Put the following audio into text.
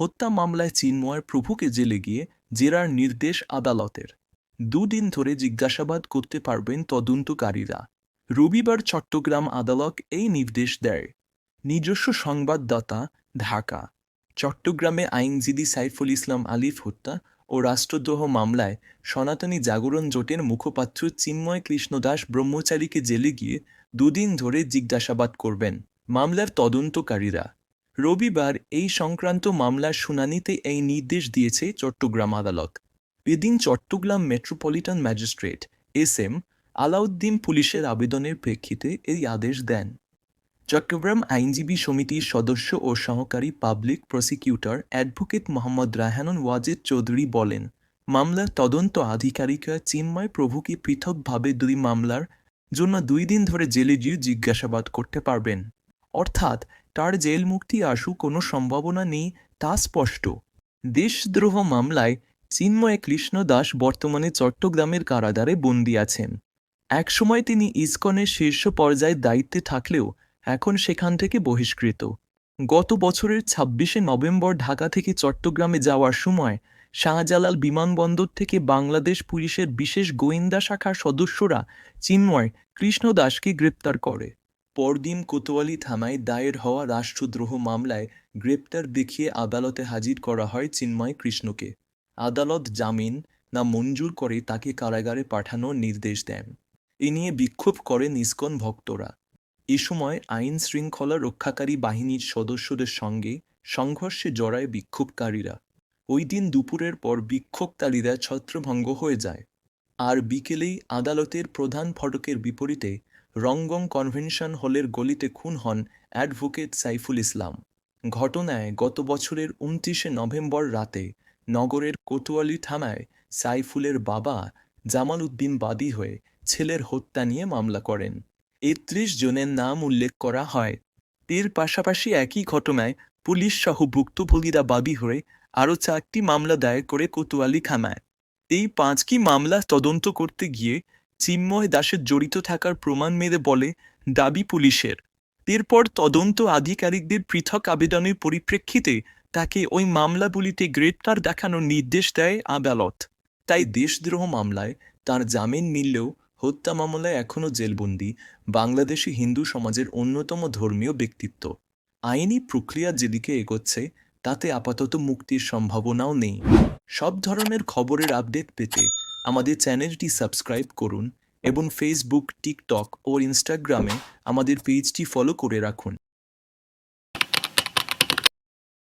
হত্যা মামলায় চিন্ময় প্রভুকে জেলে গিয়ে জেরার নির্দেশ আদালতের। দুদিন ধরে জিজ্ঞাসাবাদ করতে পারবেন তদন্তকারীরা। রবিবার চট্টগ্রাম আদালত এই নির্দেশ দেয়। নিজস্ব সংবাদদাতা, ঢাকা। চট্টগ্রামে আইনজীবী সাইফুল ইসলাম আলিফ হত্যা ও রাষ্ট্রদ্রোহ মামলায় সনাতনী জাগরণ জোটের মুখপাত্র চিন্ময় কৃষ্ণ দাস ব্রহ্মচারীকে জেলে গিয়ে দুদিন ধরে জিজ্ঞাসাবাদ করবেন মামলার তদন্তকারীরা। রবিবার এই সংক্রান্ত মামলার শুনানিতে এই নির্দেশ দিয়েছে চট্টগ্রাম আদালত। এদিন Chattogram metropolitan magistrate S M Alauddin পুলিশের আবেদনের প্রেক্ষিতে এই আদেশ দেন। চট্টগ্রাম আইনজীবী সমিতির সদস্য ও সহকারী public prosecutor advocate Mohammad Rayhanun Wajed Chowdhury বলেন, মামলার তদন্ত আধিকারিকরা চিন্ময় প্রভুকে পৃথকভাবে দুই মামলার জন্য দুই দিন ধরে জেলে গিয়ে জিজ্ঞাসাবাদ করতে পারবেন। অর্থাৎ তার জেল মুক্তি আসু কোনো সম্ভাবনা নেই, তা স্পষ্ট। দেশদ্রোহ মামলায় চিন্ময় কৃষ্ণ দাস বর্তমানে চট্টগ্রামের কারাগারে বন্দী আছেন। একসময় তিনি ইসকনের শীর্ষ পর্যায়ে দায়িত্বে থাকলেও এখন সেখান থেকে বহিষ্কৃত। গত বছরের ছাব্বিশে নভেম্বর ঢাকা থেকে চট্টগ্রামে যাওয়ার সময় শাহজালাল বিমানবন্দর থেকে বাংলাদেশ পুলিশের বিশেষ গোয়েন্দা শাখার সদস্যরা চিন্ময় কৃষ্ণ দাসকে গ্রেপ্তার করে। পরদিন কোতোয়ালি থানায় দায়ের হওয়া রাষ্ট্রদ্রোহ মামলায় গ্রেপ্তার দেখিয়ে আদালতে হাজির করা হয় চিন্ময় কৃষ্ণকে। আদালত জামিন না মঞ্জুর করে তাকে কারাগারে পাঠানোর নির্দেশ দেন। এ নিয়ে বিক্ষোভ করেন ইসকন ভক্তরা। এ সময় আইন শৃঙ্খলা রক্ষাকারী বাহিনীর সদস্যদের সঙ্গে সংঘর্ষে জড়ায় বিক্ষোভকারীরা। ওই দিন দুপুরের পর বিক্ষোভকারীরা ছত্রভঙ্গ হয়ে যায়। আর বিকেলেই আদালতের প্রধান ফটকের বিপরীতে রঙ্গং কনভেনশন হলের গলিতে খুন হন অ্যাডভোকেট সাইফুল ইসলাম। ঘটনায় গত বছরের উনত্রিশে নভেম্বর রাতে নগরের কোতোয়ালি থানায় সাইফুলের বাবা জামাল উদ্দিন বাদী হয়ে ছেলের হত্যা নিয়ে মামলা করেন। একত্রিশ জনের নাম উল্লেখ করা হয়। এর পাশাপাশি একই ঘটনায় পুলিশ সহ ভুক্তভোগীরা বাদী হয়ে আরও চারটি মামলা দায়ের করে কোতোয়ালি থানায়। এই পাঁচটি মামলা তদন্ত করতে গিয়ে চিন্ময় দাসের জড়িত থাকার প্রমাণ মেলে বলে দাবি পুলিশের। এরপর তদন্ত আধিকারিকদের পৃথক আবেদনের পরিপ্রেক্ষিতে তাকে ওই মামলাগুলিতে গ্রেপ্তার দেখানোর নির্দেশ দেয় আদালত। তাই দেশদ্রোহ মামলায় তার জামিন মিললেও হত্যা মামলায় এখনও জেলবন্দি বাংলাদেশি হিন্দু সমাজের অন্যতম ধর্মীয় ব্যক্তিত্ব। আইনি প্রক্রিয়া যেদিকে এগোচ্ছে, তাতে আপাতত মুক্তির সম্ভাবনাও নেই। সব ধরনের খবরের আপডেট পেতে আমাদের চ্যানেলটি সাবস্ক্রাইব করুন এবং ফেসবুক টিকটক ও ইনস্টাগ্রামে আমাদের পেজটি ফলো করে রাখুন।